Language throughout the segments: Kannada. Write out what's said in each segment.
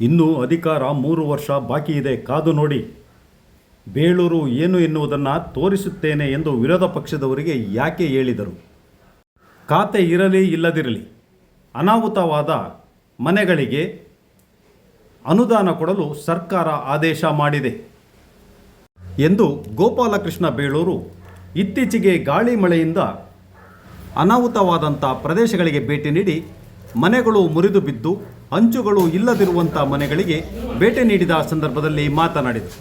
ಇನ್ನೂ ಅಧಿಕಾರ ಮೂರು ವರ್ಷ ಬಾಕಿ ಇದೆ, ಕಾದು ನೋಡಿ. ಬೇಳೂರು ಏನು ಎನ್ನುವುದನ್ನು ತೋರಿಸುತ್ತೇನೆ ಎಂದು ವಿರೋಧ ಪಕ್ಷದವರಿಗೆ ಯಾಕೆ ಹೇಳಿದರು? ಖಾತೆ ಇರಲಿ ಇಲ್ಲದಿರಲಿ, ಅನಾಹುತವಾದ ಮನೆಗಳಿಗೆ ಅನುದಾನ ಕೊಡಲು ಸರ್ಕಾರ ಆದೇಶ ಮಾಡಿದೆ ಎಂದು ಗೋಪಾಲಕೃಷ್ಣ ಬೇಳೂರು ಇತ್ತೀಚೆಗೆ ಗಾಳಿ ಮಳೆಯಿಂದ ಅನಾಹುತವಾದಂಥ ಪ್ರದೇಶಗಳಿಗೆ ಭೇಟಿ ನೀಡಿ ಮನೆಗಳು ಮುರಿದು ಬಿದ್ದು ಅಂಚುಗಳು ಇಲ್ಲದಿರುವಂಥ ಮನೆಗಳಿಗೆ ಭೇಟಿ ನೀಡಿದ ಸಂದರ್ಭದಲ್ಲಿ ಮಾತನಾಡಿದರು.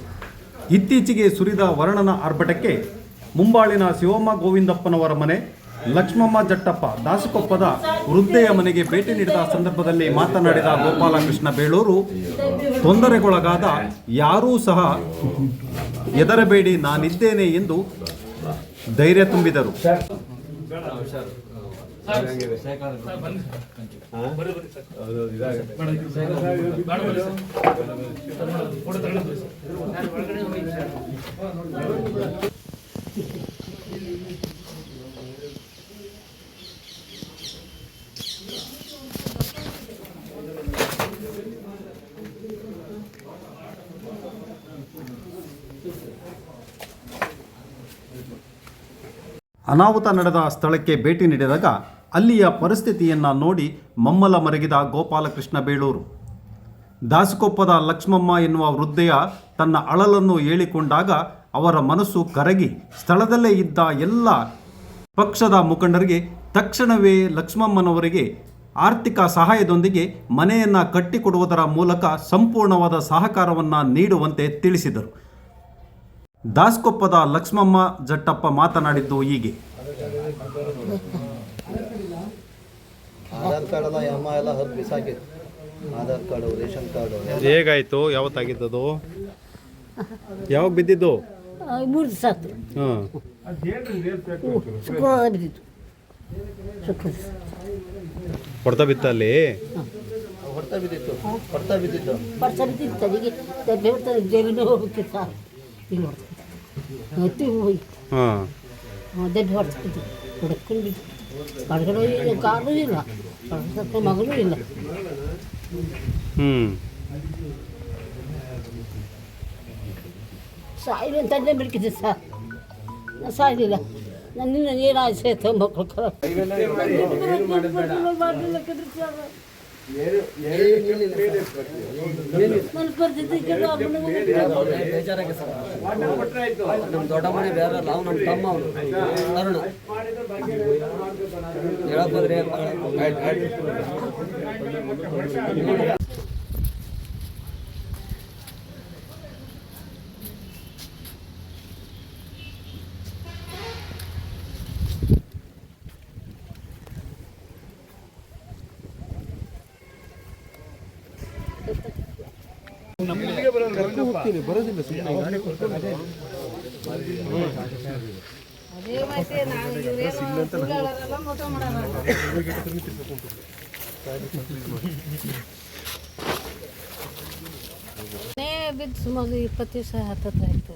ಇತ್ತೀಚೆಗೆ ಸುರಿದ ವರ್ಣನ ಆರ್ಭಟಕ್ಕೆ ಮುಂಬಾಳಿನ ಶಿವಮ್ಮ ಗೋವಿಂದಪ್ಪನವರ ಮನೆ, ಲಕ್ಷ್ಮಮ್ಮ ಜಟ್ಟಪ್ಪ ದಾಸಕೊಪ್ಪದ ವೃದ್ಧೆಯ ಮನೆಗೆ ಭೇಟಿ ನೀಡಿದ ಸಂದರ್ಭದಲ್ಲಿ ಮಾತನಾಡಿದ ಗೋಪಾಲಕೃಷ್ಣ ಬೇಳೂರು, ತೊಂದರೆಗೊಳಗಾದ ಯಾರೂ ಸಹ ಎದರಬೇಡಿ ನಾನಿದ್ದೇನೆ ಎಂದು ಧೈರ್ಯ ತುಂಬಿದರು. ಇದಾಗುತ್ತೆ ಅನಾಹುತ ನಡೆದ ಸ್ಥಳಕ್ಕೆ ಭೇಟಿ ನೀಡಿದಾಗ ಅಲ್ಲಿಯ ಪರಿಸ್ಥಿತಿಯನ್ನು ನೋಡಿ ಮಮ್ಮಲ ಮರಗಿದ ಗೋಪಾಲಕೃಷ್ಣ ಬೇಳೂರು. ದಾಸಕೊಪ್ಪದ ಲಕ್ಷ್ಮಮ್ಮ ಎನ್ನುವ ವೃದ್ಧೆಯ ತನ್ನ ಅಳಲನ್ನು ಹೇಳಿಕೊಂಡಾಗ ಅವರ ಮನಸ್ಸು ಕರಗಿ ಸ್ಥಳದಲ್ಲೇ ಇದ್ದ ಎಲ್ಲ ಪಕ್ಷದ ಮುಖಂಡರಿಗೆ ತಕ್ಷಣವೇ ಲಕ್ಷ್ಮಮ್ಮನವರಿಗೆ ಆರ್ಥಿಕ ಸಹಾಯದೊಂದಿಗೆ ಮನೆಯನ್ನು ಕಟ್ಟಿಕೊಡುವುದರ ಮೂಲಕ ಸಂಪೂರ್ಣವಾದ ಸಹಕಾರವನ್ನು ನೀಡುವಂತೆ ತಿಳಿಸಿದರು. ದಾಸ್ಕೊಪ್ಪದ ಲಕ್ಷ್ಮಮ್ಮ ಜಟ್ಟಪ್ಪ ಮಾತನಾಡಿದ್ದು ಹೀಗೆ. ಆಧಾರ್ ಕಾರ್ಡ್ ಎಲ್ಲ ಅಮ್ಮ ಎಲ್ಲ ಹತ್ತು ಆಧಾರ್ ಕಾರ್ಡು ರೇಷನ್ ಕಾರ್ಡು. ಹೇಗಾಯಿತು? ಯಾವತ್ತಾಗಿದ್ದದು? ಯಾವಾಗ ಬಿದ್ದಿದ್ದು? ಹೊಡ್ತಾ ಮೂರು ದಿವಸ ಆಯ್ತು. ಹಾಂ. ಶುಕ್ರವಾರ ಬಿದ್ದಿತ್ತು ಶುಕ್ರವಾರ. ಹೊಡೆತ ಬಿತ್ತ ಅಲ್ಲಿ ಹೊಡ್ತಾ ಬಿದ್ದಿತ್ತು. ಹೊಡ್ತಾ ಬಿದ್ದಿತ್ತು. ವರ್ಷ ಬಿದ್ದಿತ್ತು ಹೋಗ್ಬಿಟ್ಟು ಸರ್ ಇಲ್ಲಿ ಹೊಡ್ತಾರೆ ಎತ್ತಿ ಹೋಗಿ ಹಾಂ ದೆಬ್ಬೆ ಹೊಡ್ತಿದ್ದು ಹೊಡ್ಕೊಂಡು ಬಿದ್ದು ಹೊರಗಡೆ ಇಲ್ಲ ಕಾರು ಇಲ್ಲ ಹೊರಗಡೆ ಮಗನೂ ಇಲ್ಲ ಹ್ಞೂ ಸಾಯಿಲಿ ಅಂತಲೇ ಬಿಡ್ಕಿದ್ದೆ ಸರ್ ನಾ ಸಾಯಲಿಲ್ಲ ನನ್ನಿಂದ ಏನು ಆಸೆ ಆಯ್ತು ಮಕ್ಕಳು ಕೆಲವು ಅಮ್ಮನಿಗೆ ನಮ್ಮ ದೊಡ್ಡ ಮನೆ ಬೇರೆ ಅಲ್ಲ ಅವ್ನು ನಮ್ಮ ತಮ್ಮ ಅವನು ಅರುಣ ಹೇಳಕ್ ಹೋದ್ರೆ ಅದೇ ಬರೋದಿಲ್ಲ ಬಿದ್ದು ಸುಮಾರು ಇಪ್ಪತ್ತು ದಿವಸ ಹತ್ತತ್ರ ಆಯಿತು.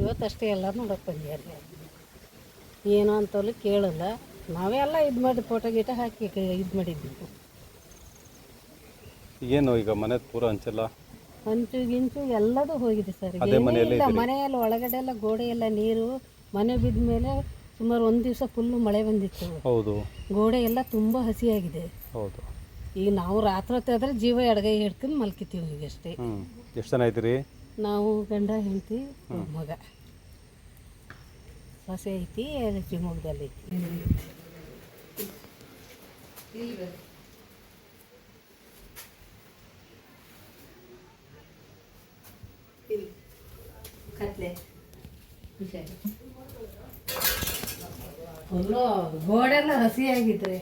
ಇವತ್ತಷ್ಟೇ ಎಲ್ಲ ನೋಡಕ್ಕೆ ಬಂದ್ಯಾರ ಏನೋ ಅಂತವ್ರು ಕೇಳಲ್ಲ. ನಾವೇ ಎಲ್ಲ ಇದು ಮಾಡಿ ಫೋಟೋ ಗೀಟ ಹಾಕಿ ಇದು ಮಾಡಿದ್ವಿ. ಏನು ಈಗ ಮನೆ ಪೂರ ಹಂಚಲ್ಲ ಹಂಚು ಗಿಂಚು ಎಲ್ಲದೂ ಹೋಗಿದೆ ಸರ್. ಇಲ್ಲ? ಮನೆಯಲ್ಲಿ ಒಳಗಡೆ ಎಲ್ಲ ಗೋಡೆ ಎಲ್ಲ ನೀರು ಮನೆ ಬಿದ್ದ ಮೇಲೆ ಸುಮಾರು ಒಂದು ದಿವಸ ಫುಲ್ಲು ಮಳೆ ಬಂದಿತ್ತು. ಹೌದು. ಗೋಡೆ ಎಲ್ಲ ತುಂಬ ಹಸಿಯಾಗಿದೆ. ಹೌದು. ಈಗ ನಾವು ರಾತ್ರಿ ಆದ್ರೆ ಜೀವ ಎಡಗೈ ಹಿಡ್ಕೊಂಡು ಮಲ್ಕಿತೀವಿ ಈಗ ಅಷ್ಟೇ. ಎಷ್ಟು ಜನ ಇದ್ದೀರಿ? ನಾವು ಗಂಡ ಹೆಂಡತಿ ಮಗ. ಸೊಸೆ ಐತಿ ಶಿವಮೊಗ್ಗದಲ್ಲಿ ಐತಿ. ಕತ್ಲೆ. ಫುಲ್ಲು ಗೋಡೆಲ್ಲ ಹಸಿಯಾಗಿದ್ರೆ.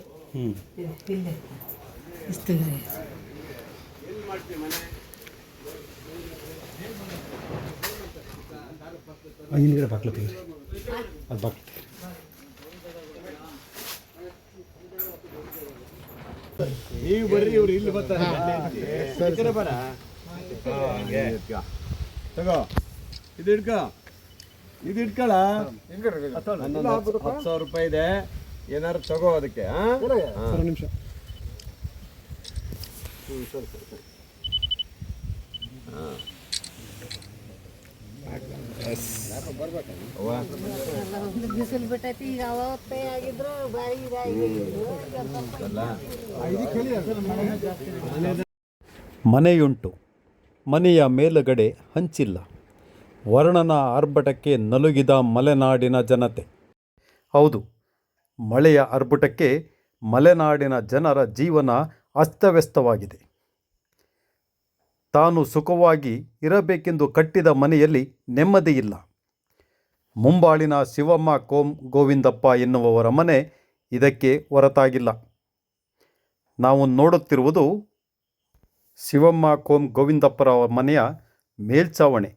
ಇದೆ, ಇಲ್ಲೇ. ಇಷ್ಟು. ಹಿಂದ್ಗಡೆ ಬಾಕ್ಲ ತೆಗೀರಿ ಅದು ಬಾಕ್ಲ ತೆಗೀರಿ ನೀವು ಬರ್ರಿ ಇವ್ರು ಇಲ್ಲಿ ಬರ್ತಾರೆ. ಸರಿ ಬರ. ತಗೋ. ಇದು ಇಡ್ಕ ಇದು ಇಟ್ಕೊಳ ಹತ್ತು ಸಾವಿರ ರೂಪಾಯಿ ಇದೆ. ಏನಾರು ತಗೋ ಅದಕ್ಕೆ ನಿಮಿಷ. ಬಿಸಿಲು ಬಿಟ್ಟೈತಿ ಈಗ ಆಗಿದ್ರು ಬಾಯಿ ಮನೆ ಮನೆಯುಂಟು. ಮನೆಯ ಮೇಲುಗಡೆ ಹಂಚಿಲ್ಲ. ವರ್ಣನ ಆರ್ಭಟಕ್ಕೆ ನಲುಗಿದ ಮಲೆನಾಡಿನ ಜನತೆ. ಹೌದು, ಮಳೆಯ ಆರ್ಭಟಕ್ಕೆ ಮಲೆನಾಡಿನ ಜನರ ಜೀವನ ಅಸ್ತವ್ಯಸ್ತವಾಗಿದೆ. ತಾನು ಸುಖವಾಗಿ ಇರಬೇಕೆಂದು ಕಟ್ಟಿದ ಮನೆಯಲ್ಲಿ ನೆಮ್ಮದಿಯಿಲ್ಲ ಮುಂಬಾಳಿನ ಶಿವಮ್ಮ ಕೋಂ ಗೋವಿಂದಪ್ಪ ಎನ್ನುವವರ ಮನೆ ಇದಕ್ಕೆ ಹೊರತಾಗಿಲ್ಲ. ನಾವು ನೋಡುತ್ತಿರುವುದು ಶಿವಮ್ಮ ಕೋಂ ಗೋವಿಂದಪ್ಪರ ಮನೆಯ ಮೇಲ್ಚಾವಣೆ.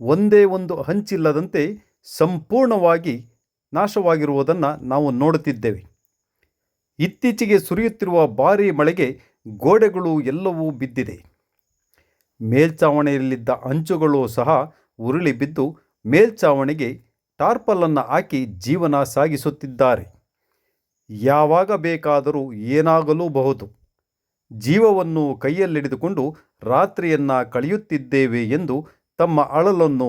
ಒಂದೇ ಒಂದು ಹಂಚಿಲ್ಲದಂತೆ ಸಂಪೂರ್ಣವಾಗಿ ನಾಶವಾಗಿರುವುದನ್ನು ನಾವು ನೋಡುತ್ತಿದ್ದೇವೆ. ಇತ್ತೀಚೆಗೆ ಸುರಿಯುತ್ತಿರುವ ಭಾರೀ ಮಳೆಗೆ ಗೋಡೆಗಳು ಎಲ್ಲವೂ ಬಿದ್ದಿದೆ. ಮೇಲ್ಛಾವಣಿಯಲ್ಲಿದ್ದ ಅಂಚುಗಳು ಸಹ ಉರುಳಿ ಬಿದ್ದು ಮೇಲ್ಛಾವಣಿಗೆ ಟಾರ್ಪಲನ್ನು ಹಾಕಿ ಜೀವನ ಸಾಗಿಸುತ್ತಿದ್ದಾರೆ. ಯಾವಾಗ ಬೇಕಾದರೂ ಏನಾಗಲೂಬಹುದು ಜೀವವನ್ನು ಕೈಯಲ್ಲಿಡಿದುಕೊಂಡು ರಾತ್ರಿಯನ್ನ ಕಳೆಯುತ್ತಿದ್ದೇವೆ ಎಂದು ತಮ್ಮ ಅಳಲನ್ನು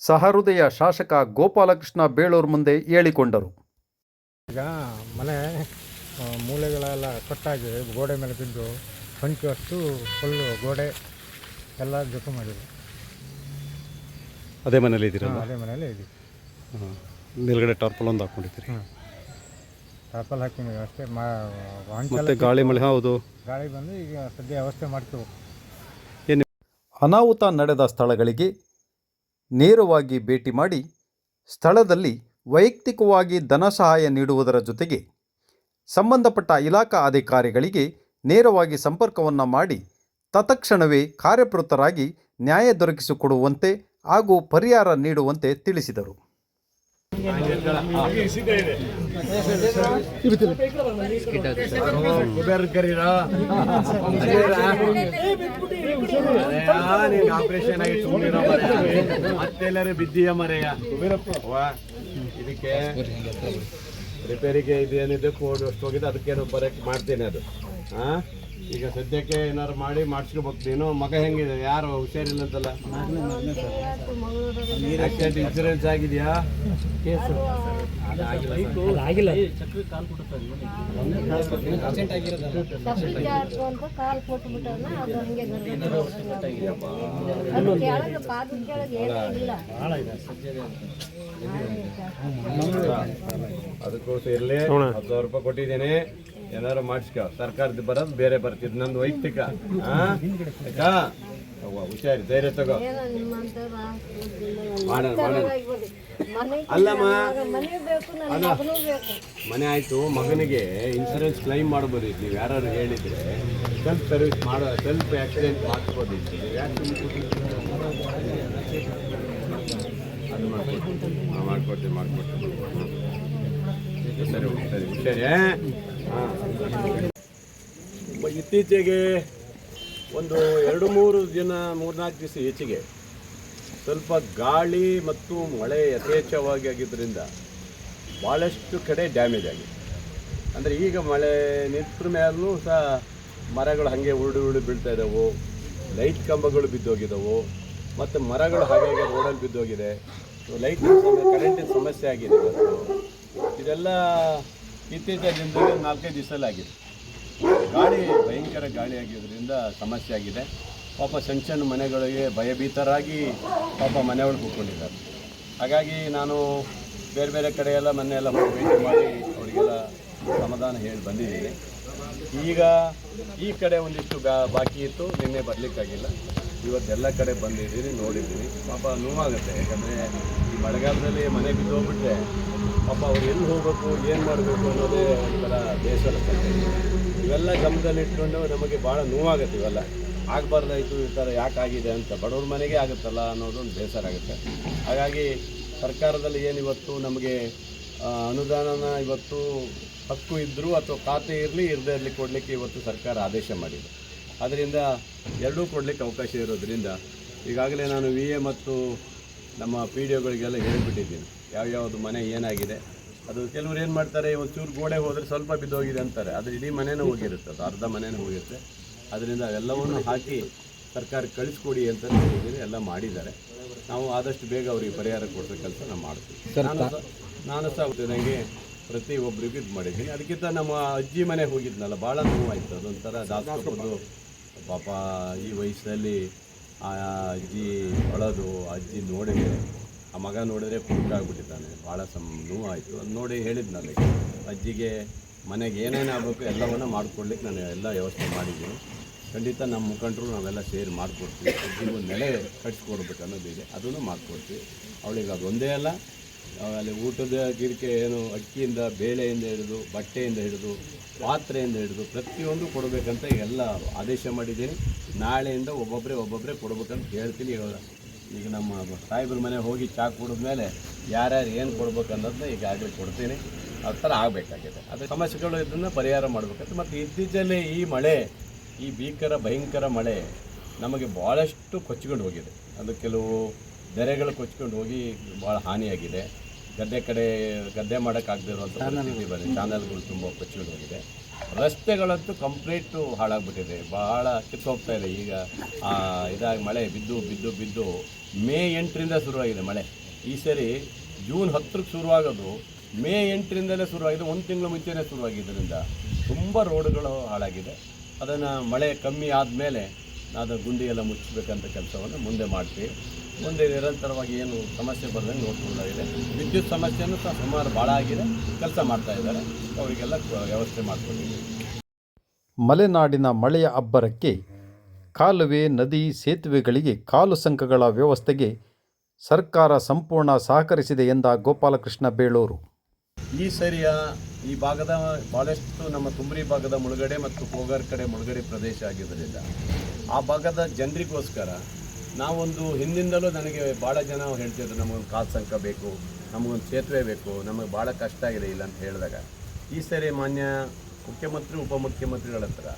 ಸಹೃದಯ ಶಾಸಕ ಗೋಪಾಲಕೃಷ್ಣ ಬೇಳೂರ್ ಮುಂದೆ ಹೇಳಿಕೊಂಡರು. ಈಗ ಮನೆ ಮೂಳೆಗಳೆಲ್ಲ ಮೂಲೆಗಳೆಲ್ಲ ಕಟ್ಟಾಗಿ ಗೋಡೆ ಮೇಲೆ ಬಿದ್ದು ಸಂಖ್ಯೆ ಅಷ್ಟು ಫುಲ್ಲು ಗೋಡೆ ಎಲ್ಲ ಜೊತೆ ಮಾಡಿದೆ ಅದೇ ಮನೇಲಿ ಇದ್ದೀರಾ ಅದೇ ಮನೆಯಲ್ಲೇ ಇದ್ದೀವಿ. ಮೇಲ್ಗಡೆ ಟಾರ್ಪಲ್ ಒಂದು ಹಾಕೊಂಡಿದ್ದೀರಿ ಟಾಪಲ್ ಹಾಕಿದ್ದೀವಿ ಅಷ್ಟೇ. ಮಾ ಮತ್ತೆ ಗಾಳಿ ಮಳೆ ಹೌದು. ಗಾಳಿ ಬಂದು ಈಗ ಸದ್ಯ ವ್ಯವಸ್ಥೆ ಮಾಡ್ತೀವಿ. ಅನಾಹುತ ನಡೆದ ಸ್ಥಳಗಳಿಗೆ ನೇರವಾಗಿ ಭೇಟಿ ಮಾಡಿ ಸ್ಥಳದಲ್ಲಿ ವೈಯಕ್ತಿಕವಾಗಿ ಧನ ಸಹಾಯ ನೀಡುವುದರ ಜೊತೆಗೆ ಸಂಬಂಧಪಟ್ಟ ಇಲಾಖಾ ಅಧಿಕಾರಿಗಳಿಗೆ ನೇರವಾಗಿ ಸಂಪರ್ಕವನ್ನು ಮಾಡಿ ತತ್ಕ್ಷಣವೇ ಕಾರ್ಯಪ್ರವೃತ್ತರಾಗಿ ನ್ಯಾಯ ದೊರಕಿಸಿಕೊಡುವಂತೆ ಹಾಗೂ ಪರಿಹಾರ ನೀಡುವಂತೆ ತಿಳಿಸಿದರು. ಆಪರೇಷನ್ ಆಗಿ ಸುಮ್ಮನಿರೋ ಮತ್ತೆಲ್ಲರೂ ಬಿದ್ದೀಯ ಮರೆಯ ಇದಕ್ಕೆ ರಿಪೇರಿಗೆ ಇದೇನಿದೆ ಕೋಡ್ ಅಷ್ಟು ಹೋಗಿದೆ ಅದಕ್ಕೇನು ಬರಕ್ಕೆ ಮಾಡ್ತೀನಿ ಅದು. ಹಾ ಈಗ ಸದ್ಯಕ್ಕೆ ಏನಾರು ಮಾಡಿ ಮಾಡಿಸ್ಕೋಬೇಕು. ನೀನು ಮಗ ಹೆಂಗಿದೆ? ಯಾರು? ಹುಷಾರಿಲ್ಲ ಅಂತಲ್ಲ? ಆಕ್ಸಿಡೆಂಟ್ ಇನ್ಸೂರೆನ್ಸ್ ಆಗಿದೆಯಾ? ಕೇಸು ಏನೂ ಅದಕ್ಕೋಸ್ಕರ ಇರಲಿ. ಹತ್ತು ಸಾವಿರ ರೂಪಾಯಿ ಕೊಟ್ಟಿದ್ದೀನಿ. ಏನಾರು ಮಾಡಿಸ್ಕೊ. ಸರ್ಕಾರದ ಬರೋದು ಬೇರೆ ಬರ್ತಿದ್ ನಂದು ವೈಯಕ್ತಿಕ. ಆಯ್ತಾ? ಹುಷಾರಿ ಧೈರ್ಯ ತಗೋ. ಮಾಡೋಣ ಮಾಡೋಣ. ಅಲ್ಲಮ್ಮ. ಬೇಕು ಮನೆ ಆಯ್ತು ಮಗನಿಗೆ ಇನ್ಸೂರೆನ್ಸ್ ಕ್ಲೈಮ್ ಮಾಡ್ಬೋದಿತ್ತು ನೀವು ಯಾರು ಹೇಳಿದ್ರೆ ಸೆಲ್ಫ್ ಸರ್ವಿಸ್ ಮಾಡೋ ಸೆಲ್ಫ್ ಆಕ್ಸಿಡೆಂಟ್ ಸುಮ್ನೆ ಅದು ಮಾಡ್ಕೊಡ್ತೀನಿ ಮಾಡ್ಕೊಡ್ತೀವಿ ಹ್ಮ್. ಇತ್ತೀಚೆಗೆ ಒಂದು ಎರಡು ಮೂರು ದಿನ ಮೂರ್ನಾಲ್ಕು ದಿವಸ ಹೆಚ್ಚಿಗೆ ಸ್ವಲ್ಪ ಗಾಳಿ ಮತ್ತು ಮಳೆ ಯಥೇಚ್ಛವಾಗಿ ಆಗಿದ್ದರಿಂದ ಭಾಳಷ್ಟು ಕಡೆ ಡ್ಯಾಮೇಜ್ ಆಗಿದೆ. ಅಂದರೆ ಈಗ ಮಳೆ ನಿಂತರ ಮೇಲೂ ಸಹ ಮರಗಳು ಹಾಗೆ ಉರುಳು ಉರುಳು ಬೀಳ್ತಾ ಇದ್ದಾವೆ ಲೈಟ್ ಕಂಬಗಳು ಬಿದ್ದೋಗಿದ್ದಾವೆ ಮತ್ತು ಮರಗಳು ಹಾಗೆ ಹಾಗೆ ರೋಡಲ್ಲಿ ಬಿದ್ದೋಗಿದೆ ಲೈಟ್ ಕರೆಂಟಿನ ಸಮಸ್ಯೆ ಆಗಿದೆ ಇದೆಲ್ಲ ಇತ್ತೀಚಿನ ದಿನದಲ್ಲಿ ನಾಲ್ಕೈದು ದಿವಸದಲ್ಲಿ ಆಗಿದೆ ಗಾಳಿ ಭಯಂಕರ ಗಾಳಿ ಆಗಿದ್ದರಿಂದ ಸಮಸ್ಯೆ ಆಗಿದೆ. ಪಾಪ ಸಣ್ಣ ಸಣ್ಣ ಮನೆಗಳಿಗೆ ಭಯಭೀತರಾಗಿ ಪಾಪ ಮನೆಯೊಳಗೆ ಕೂತ್ಕೊಂಡಿದ್ದಾರೆ. ಹಾಗಾಗಿ ನಾನು ಬೇರೆ ಬೇರೆ ಕಡೆ ಎಲ್ಲ ಮೊನ್ನೆ ಎಲ್ಲ ಭೇಟಿ ಮಾಡಿ ಅವರಿಗೆಲ್ಲ ಸಮಾಧಾನ ಹೇಳಿ ಬಂದಿದ್ದೀನಿ. ಈಗ ಈ ಕಡೆ ಒಂದಿಷ್ಟು ಗಾ ಬಾಕಿ ಇತ್ತು, ನಿನ್ನೆ ಬರಲಿಕ್ಕಾಗಿಲ್ಲ. ಇವತ್ತೆಲ್ಲ ಕಡೆ ಬಂದಿದ್ದೀನಿ, ನೋಡಿದ್ದೀನಿ. ಪಾಪ ನೋವಾಗುತ್ತೆ. ಯಾಕಂದರೆ ಈ ಮಳೆಗಾಲದಲ್ಲಿ ಮನೆ ಬಿದ್ದು ಹೋಗ್ಬಿಟ್ರೆ ಪಾಪ ಅವ್ರು ಎಲ್ಲಿ ಹೋಗಬೇಕು, ಏನು ಮಾಡಬೇಕು ಅನ್ನೋದೇ ಒಂಥರ ಬೇಸರ. ಇವೆಲ್ಲ ಗಮನದಲ್ಲಿಟ್ಕೊಂಡು ನಮಗೆ ಭಾಳ ನೋವಾಗುತ್ತೆ ಇವೆಲ್ಲ. ಆಗಬಾರ್ದಾಯಿತು ಈ ಥರ ಯಾಕಾಗಿದೆ ಅಂತ. ಬಡವ್ರ ಮನೆಗೆ ಆಗುತ್ತಲ್ಲ ಅನ್ನೋದು ಒಂದು ಬೇಸರ ಆಗುತ್ತೆ. ಹಾಗಾಗಿ ಸರ್ಕಾರದಲ್ಲಿ ಏನು ಇವತ್ತು ನಮಗೆ ಅನುದಾನನ ಇವತ್ತು ಹಕ್ಕು ಇದ್ದರೂ ಅಥವಾ ಖಾತೆ ಇರಲಿ, ಇರದೇ ಇರಲಿ ಕೊಡಲಿಕ್ಕೆ ಇವತ್ತು ಸರ್ಕಾರ ಆದೇಶ ಮಾಡಿದೆ. ಅದರಿಂದ ಎರಡೂ ಕೊಡಲಿಕ್ಕೆ ಅವಕಾಶ ಇರೋದ್ರಿಂದ ಈಗಾಗಲೇ ನಾನು ವಿ ಎ ಮತ್ತು ನಮ್ಮ ಪಿ ಡಿ ಒಗಳಿಗೆಲ್ಲ ಹೇಳಿಬಿಟ್ಟಿದ್ದೀನಿ. ಯಾವ್ಯಾವುದು ಮನೆ ಏನಾಗಿದೆ? ಅದು ಕೆಲವರು ಏನು ಮಾಡ್ತಾರೆ ಒಂಚೂರು ಗೋಡೆ ಹೋದರೆ ಸ್ವಲ್ಪ ಬಿದ್ದೋಗಿದೆ ಅಂತಾರೆ. ಅದು ಇಡೀ ಮನೆನೇ ಹೋಗಿರುತ್ತೆ ಅದು ಅರ್ಧ ಮನೆನೂ ಹೋಗಿರುತ್ತೆ. ಅದರಿಂದ ಅವೆಲ್ಲವನ್ನು ಹಾಕಿ ಸರ್ಕಾರ ಕಳಿಸ್ಕೊಡಿ ಅಂತ ಹೇಳಿದ್ದೀವಿ ಎಲ್ಲ ಮಾಡಿದ್ದಾರೆ. ನಾವು ಆದಷ್ಟು ಬೇಗ ಅವರಿಗೆ ಪರಿಹಾರ ಕೊಡಿಸೋ ಕೆಲಸ ನಾವು ಮಾಡ್ತೀವಿ. ನಾನು ಸಹ ನಾನು ಸಹ ನನಗೆ ಪ್ರತಿ ಒಬ್ಬರಿಗೂ ಇದು ಮಾಡಿದ್ದೀನಿ. ಅದಕ್ಕಿಂತ ನಮ್ಮ ಅಜ್ಜಿ ಮನೆ ಹೋಗಿದ್ನಲ್ಲ ಭಾಳ ನೋವಾಯಿತು. ಅದೊಂಥರ ದಾಸ್ಕೊಂಡು ಪಾಪ ಈ ವಯಸ್ಸಲ್ಲಿ ಆ ಅಜ್ಜಿ ಅಳೋದು ಅಜ್ಜಿ ನೋಡಿದ್ರೆ ಆ ಮಗ ನೋಡಿದ್ರೆ ಕುರುಕಾಗ್ಬಿಟ್ಟಿದ್ದಾನೆ. ಭಾಳ ಸಮ್, ನೋವಾಯಿತು. ಅದು ನೋಡಿ ಹೇಳಿದ್ದು ನನಗೆ ಅಜ್ಜಿಗೆ ಮನೆಗೆ ಏನೇನು ಆಗಬೇಕು ಎಲ್ಲವನ್ನ ಮಾಡ್ಕೊಡ್ಲಿಕ್ಕೆ ನಾನು ಎಲ್ಲ ವ್ಯವಸ್ಥೆ ಮಾಡಿದ್ದೀನಿ. ಖಂಡಿತ ನಮ್ಮ ಮುಖಂಡರು ನಾವೆಲ್ಲ ಸೇರಿ ಮಾಡಿಕೊಡ್ತೀವಿ. ಅಜ್ಜಿಗೆ ನೆಲೆ ಕಟ್ಸ್ಕೊಡ್ಬೇಕು ಅನ್ನೋದಿದೆ ಅದನ್ನು ಮಾಡಿಕೊಡ್ತೀವಿ. ಅವಳಿಗೆ ಅದು ಒಂದೇ ಅಲ್ಲ. ಅಲ್ಲಿ ಊಟದ ಗಿರಿಕೆ ಏನು, ಅಕ್ಕಿಯಿಂದ, ಬೇಳೆಯಿಂದ ಹಿಡಿದು, ಬಟ್ಟೆಯಿಂದ ಹಿಡಿದು, ಪಾತ್ರೆಯಿಂದ ಹಿಡಿದು ಪ್ರತಿಯೊಂದು ಕೊಡಬೇಕಂತ ಎಲ್ಲ ಆದೇಶ ಮಾಡಿದ್ದೀನಿ. ನಾಳೆಯಿಂದ ಒಬ್ಬೊಬ್ಬರೇ ಒಬ್ಬೊಬ್ಬರೇ ಕೊಡಬೇಕಂತ ಹೇಳ್ತೀನಿ ಇವಾಗ. ಈಗ ನಮ್ಮ ಸಾಹೇಬ್ರ ಮನೆ ಹೋಗಿ ಚಾ ಕುಡಿದ್ಮೇಲೆ ಯಾರ್ಯಾರು ಏನು ಕೊಡ್ಬೇಕು ಅನ್ನೋದನ್ನ ಈಗಾಗಲೇ ಕೊಡ್ತೀನಿ. ಆ ಥರ ಆಗಬೇಕಾಗಿದೆ. ಅದು ಸಮಸ್ಯೆಗಳು ಇದನ್ನು ಪರಿಹಾರ ಮಾಡಬೇಕಂತ ಮತ್ತು ಇತ್ತೀಚೆಗೆ ಈ ಮಳೆ ಈ ಭೀಕರ ಭಯಂಕರ ಮಳೆ ನಮಗೆ ಭಾಳಷ್ಟು ಕೊಚ್ಕೊಂಡು ಹೋಗಿದೆ. ಅದು ಕೆಲವು ದೆರೆಗಳು ಕೊಚ್ಕೊಂಡು ಹೋಗಿ ಭಾಳ ಹಾನಿಯಾಗಿದೆ. ಗದ್ದೆ ಕಡೆ ಗದ್ದೆ ಮಾಡೋಕ್ಕಾಗದೇ ಇರುವಂಥ ಪರಿಸ್ಥಿತಿ ಬಂದಿದೆ. ಚಾನಲ್ಗಳು ತುಂಬ ಕೊಚ್ಕೊಂಡು ಹೋಗಿದೆ. ರಸ್ತೆಗಳಂತೂ ಕಂಪ್ಲೀಟು ಹಾಳಾಗ್ಬಿಟ್ಟಿದೆ. ಭಾಳ ಕಿತ್ತೋಗ್ತಾ ಇದೆ. ಈಗ ಇದಾಗಿ ಮಳೆ ಬಿದ್ದು ಬಿದ್ದು ಬಿದ್ದು ಮೇ ಎಂಟರಿಂದ ಶುರುವಾಗಿದೆ ಮಳೆ. ಈ ಸರಿ ಜೂನ್ ಹತ್ತಕ್ಕೆ ಶುರುವಾಗೋದು, ಮೇ ಎಂಟರಿಂದಲೇ ಶುರುವಾಗಿದೆ. ಒಂದು ತಿಂಗಳು ಮುಂಚೆನೇ ಶುರುವಾಗಿದ್ದರಿಂದ ತುಂಬ ರೋಡ್ಗಳು ಹಾಳಾಗಿದೆ. ಅದನ್ನು ಮಳೆ ಕಮ್ಮಿ ಆದಮೇಲೆ ಅದು ಗುಂಡಿ ಎಲ್ಲ ಮುಚ್ಚಬೇಕಂತ ಕೆಲಸವನ್ನು ಮುಂದೆ ಮಾಡ್ತೀವಿ. ಮುಂದೆ ನಿರಂತರವಾಗಿ ಏನು ಸಮಸ್ಯೆ ಬರದಂಗೆ ನೋಡ್ಕೊಳ್ಳಾಗಿದೆ ವಿದ್ಯುತ್ ಸಮಸ್ಯೆನೂ ಸಹ ಸುಮಾರು ಭಾಳ ಆಗಿದೆ. ಕೆಲಸ ಮಾಡ್ತಾ ಇದ್ದಾರೆ. ಅವರಿಗೆಲ್ಲ ವ್ಯವಸ್ಥೆ ಮಾಡ್ಕೊಂಡಿದ್ದೀವಿ ಮಲೆನಾಡಿನ ಮಳೆಯ ಅಬ್ಬರಕ್ಕೆ ಕಾಲುವೆ, ನದಿ, ಸೇತುವೆಗಳಿಗೆ ಕಾಲು ಸಂಕಗಳ ವ್ಯವಸ್ಥೆಗೆ ಸರ್ಕಾರ ಸಂಪೂರ್ಣ ಸಹಕರಿಸಿದೆ ಎಂದ ಗೋಪಾಲಕೃಷ್ಣ ಬೇಳೂರು. ಈ ಸರಿಯ ಈ ಭಾಗದ ಭಾಳಷ್ಟು ನಮ್ಮ ತುಮ್ರಿ ಭಾಗದ ಮುಳುಗಡೆ ಮತ್ತು ಕೋಗರ್ ಕಡೆ ಮುಳುಗಡೆ ಪ್ರದೇಶ ಆಗಿದ್ದರಿಂದ ಆ ಭಾಗದ ಜನರಿಗೋಸ್ಕರ ನಾವೊಂದು ಹಿಂದಿಂದಲೂ ನನಗೆ ಭಾಳ ಜನ ಹೇಳ್ತಿದ್ರು, ನಮಗೊಂದು ಕಾಲು ಸಂಕ ಬೇಕು, ನಮಗೊಂದು ಸೇತುವೆ ಬೇಕು, ನಮಗೆ ಭಾಳ ಕಷ್ಟ ಆಗಿದೆ ಇಲ್ಲ ಅಂತ ಹೇಳಿದಾಗ. ಈ ಸರಿ ಮಾನ್ಯ ಮುಖ್ಯಮಂತ್ರಿ, ಉಪಮುಖ್ಯಮಂತ್ರಿಗಳ ಹತ್ರ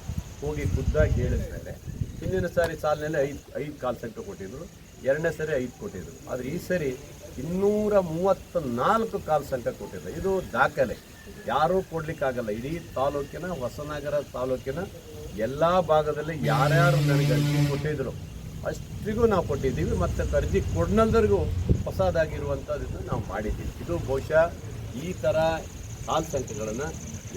ಹೋಗಿ ಖುದ್ದಾಗಿ ಹೇಳಿದ ಹಿಂದಿನ ಸಾರಿ ಸಾಲಿನಲ್ಲಿ ಐದು ಐದು ಕಾಲ್ ಸಂಕ ಕೊಟ್ಟಿದ್ರು, ಎರಡನೇ ಸರಿ ಐದು ಕೊಟ್ಟಿದ್ರು. ಆದರೆ ಈ ಸರಿ ಇನ್ನೂರ ಮೂವತ್ತ ನಾಲ್ಕು ಕಾಲ್ ಸಂಖ್ಯೆ ಕೊಟ್ಟಿದೆ. ಇದು ದಾಖಲೆ. ಯಾರೂ ಕೊಡ್ಲಿಕ್ಕಾಗಲ್ಲ. ಇಡೀ ತಾಲೂಕಿನ ಹೊಸನಗರ ತಾಲೂಕಿನ ಎಲ್ಲ ಭಾಗದಲ್ಲಿ ಯಾರ್ಯಾರು ನನಗೆ ಕೊಟ್ಟಿದ್ರು, ಅಷ್ಟಿಗೂ ನಾವು ಕೊಟ್ಟಿದ್ದೀವಿ. ಮತ್ತು ಅರ್ಜಿ ಕೊಡ್ನಲ್ದರಿಗೂ ಹೊಸದಾಗಿರುವಂಥದ್ದನ್ನು ನಾವು ಮಾಡಿದ್ದೀವಿ. ಇದು ಬಹುಶಃ ಈ ಥರ ಕಾಲ್ ಸಂಖ್ಯೆಗಳನ್ನು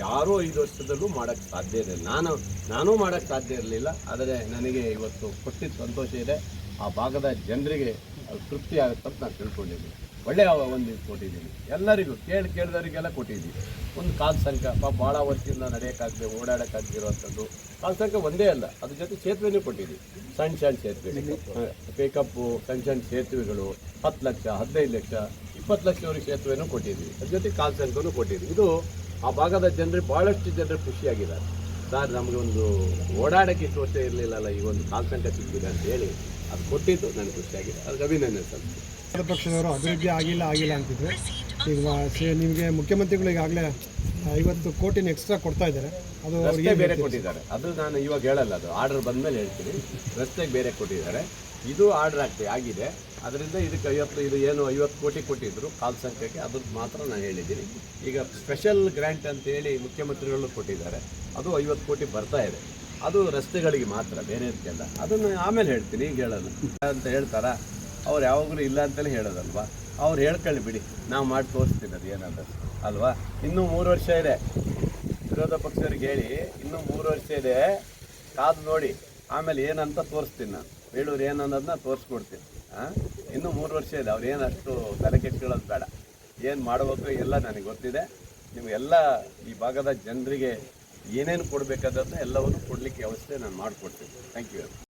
ಯಾರೂ ಐದು ವರ್ಷದಲ್ಲೂ ಮಾಡೋಕ್ಕೆ ಸಾಧ್ಯ ಇರಲಿಲ್ಲ ನಾನು, ನಾನೂ ಮಾಡೋಕ್ಕೆ ಸಾಧ್ಯ ಇರಲಿಲ್ಲ. ಆದರೆ ನನಗೆ ಇವತ್ತು ಕೊಟ್ಟಿದ್ದ ಸಂತೋಷ ಇದೆ. ಆ ಭಾಗದ ಜನರಿಗೆ ಅದು ತೃಪ್ತಿ ಆಗುತ್ತೆ ಅಂತ ನಾನು ತಿಳ್ಕೊಂಡಿದ್ದೀನಿ. ಒಳ್ಳೆಯ ಒಂದು ಇದು ಕೊಟ್ಟಿದ್ದೀನಿ. ಎಲ್ಲರಿಗೂ ಕೇಳಿ ಕೇಳಿದವರಿಗೆಲ್ಲ ಕೊಟ್ಟಿದ್ದೀನಿ. ಒಂದು ಕಾಲ್ ಸಂಖ್ಯ ಪಾಪ ಭಾಳ ವರ್ಷದಿಂದ ನಡೆಯೋಕ್ಕಾಗದೆ ಓಡಾಡೋಕ್ಕಾಗದಿರುವಂಥದ್ದು ಕಾಲ್ ಸಂಖ್ಯೆ ಒಂದೇ ಅಲ್ಲ ಅದ್ರ ಜೊತೆ ಸೇತುವೆನೂ ಕೊಟ್ಟಿದ್ದೀವಿ ಸಣ್ಣ ಸಣ್ಣ ಸೇತುವೆ ಪಿಕಪ್ಪು ಸಣ್ಣ ಸಣ್ಣ ಸೇತುವೆಗಳು ಹತ್ತು ಲಕ್ಷ ಹದಿನೈದು ಲಕ್ಷ ಇಪ್ಪತ್ತು ಲಕ್ಷವರೆಗೆ ಸೇತುವೆನೂ ಕೊಟ್ಟಿದ್ದೀವಿ ಅದ್ರ ಜೊತೆ ಕಾಲ್ ಸಂಖ್ಯೆನೂ ಕೊಟ್ಟಿದ್ದೀವಿ ಇದು ಆ ಭಾಗದ ಜನರಿಗೆ ಭಾಳಷ್ಟು ಜನರು ಖುಷಿಯಾಗಿದ್ದಾರೆ. ಸರ್ ನಮಗೆ ಒಂದು ಓಡಾಡೋಕ್ಕೆ ಇಷ್ಟು ವರ್ಷ ಇರಲಿಲ್ಲಲ್ಲ ಈ ಒಂದು ಕಾಲ್ ಸಂಖ್ಯೆ ಸಿಕ್ಕಿದೆ ಅಂತ ಹೇಳಿ. ಅದು ಕೊಟ್ಟಿದ್ದು ನನಗೆ ಖುಷಿಯಾಗಿದೆ ಅದಕ್ಕೆ ಅಭಿನಂದನೆ ಸಲ್ಲಿಸ್ತೀನಿ ವಿರೋಧ ಪಕ್ಷದವರು ಅಭಿವೃದ್ಧಿ ಆಗಿಲ್ಲ ಆಗಿಲ್ಲ ಅಂತಿದ್ರೆ. ಈಗ ನಿಮಗೆ ಮುಖ್ಯಮಂತ್ರಿಗಳು ಈಗಾಗಲೇ ಐವತ್ತು ಕೋಟಿನ ಎಕ್ಸ್ಟ್ರಾ ಕೊಡ್ತಾ ಇದ್ದಾರೆ. ಅದು ಅವರಿಗೆ ಬೇರೆ ಕೊಟ್ಟಿದ್ದಾರೆ. ಅದು ನಾನು ಇವಾಗ ಹೇಳಲ್ಲ ಅದು ಆರ್ಡರ್ ಬಂದಮೇಲೆ ಹೇಳ್ತೀನಿ. ರಸ್ತೆಗೆ ಬೇರೆ ಕೊಟ್ಟಿದ್ದಾರೆ. ಇದು ಆರ್ಡರ್ ಆಗ್ತದೆ ಆಗಿದೆ. ಅದರಿಂದ ಇದಕ್ಕೆ ಐವತ್ತು ಇದು ಏನು ಐವತ್ತು ಕೋಟಿ ಕೊಟ್ಟಿದ್ರು ಕಾಲ್ ಸಂಖ್ಯೆಗೆ ಅದ್ರದ್ದು ಮಾತ್ರ ನಾನು ಹೇಳಿದ್ದೀನಿ. ಈಗ ಸ್ಪೆಷಲ್ ಗ್ರ್ಯಾಂಟ್ ಅಂತ ಹೇಳಿ ಮುಖ್ಯಮಂತ್ರಿಗಳು ಕೊಟ್ಟಿದ್ದಾರೆ. ಅದು ಐವತ್ತು ಕೋಟಿ ಬರ್ತಾ ಇದೆ. ಅದು ರಸ್ತೆಗಳಿಗೆ ಮಾತ್ರ, ಬೇರೆ ಇದಕ್ಕೆಲ್ಲ. ಅದನ್ನು ಆಮೇಲೆ ಹೇಳ್ತೀನಿ, ಈಗ ಹೇಳೋದು ಅಂತ ಹೇಳ್ತಾರಾ? ಅವ್ರು ಯಾವಾಗಲೂ ಇಲ್ಲ ಅಂತಲೇ ಹೇಳೋದಲ್ವಾ? ಅವ್ರು ಹೇಳ್ಕೊಳ್ಳಿ ಬಿಡಿ, ನಾವು ಮಾಡಿ ತೋರಿಸ್ತೀನಿ ಅದು ಏನಾದ್ರು. ಅಲ್ವಾ? ಇನ್ನೂ ಮೂರು ವರ್ಷ ಇದೆ. ವಿರೋಧ ಪಕ್ಷದವ್ರಿಗೆ ಹೇಳಿ, ಇನ್ನೂ ಮೂರು ವರ್ಷ ಇದೆ. ಕಾದು ನೋಡಿ, ಆಮೇಲೆ ಏನಂತ ತೋರಿಸ್ತೀನಿ ನಾನು. ಬೇಳೂರು ಏನು ಅನ್ನೋದನ್ನ ತೋರಿಸ್ಕೊಡ್ತೀನಿ. ಹಾಂ ಇನ್ನೂ ಮೂರು ವರ್ಷ ಇದೆ, ಅವ್ರು ಏನು ಅಷ್ಟು ತಲೆ ಕೆಟ್ಕೊಳ್ಳೋದು ಬೇಡ. ಏನು ಮಾಡಬೇಕು ಎಲ್ಲ ನನಗೆ ಗೊತ್ತಿದೆ. ನಿಮಗೆಲ್ಲ ಈ ಭಾಗದ ಜನರಿಗೆ ಏನೇನು ಕೊಡಬೇಕಾದದನ್ನ ಎಲ್ಲವನ್ನು ಕೊಡಲಿಕ್ಕೆ ವ್ಯವಸ್ಥೆ ನಾನು ಮಾಡಿಕೊಡ್ತೀನಿ. Thank you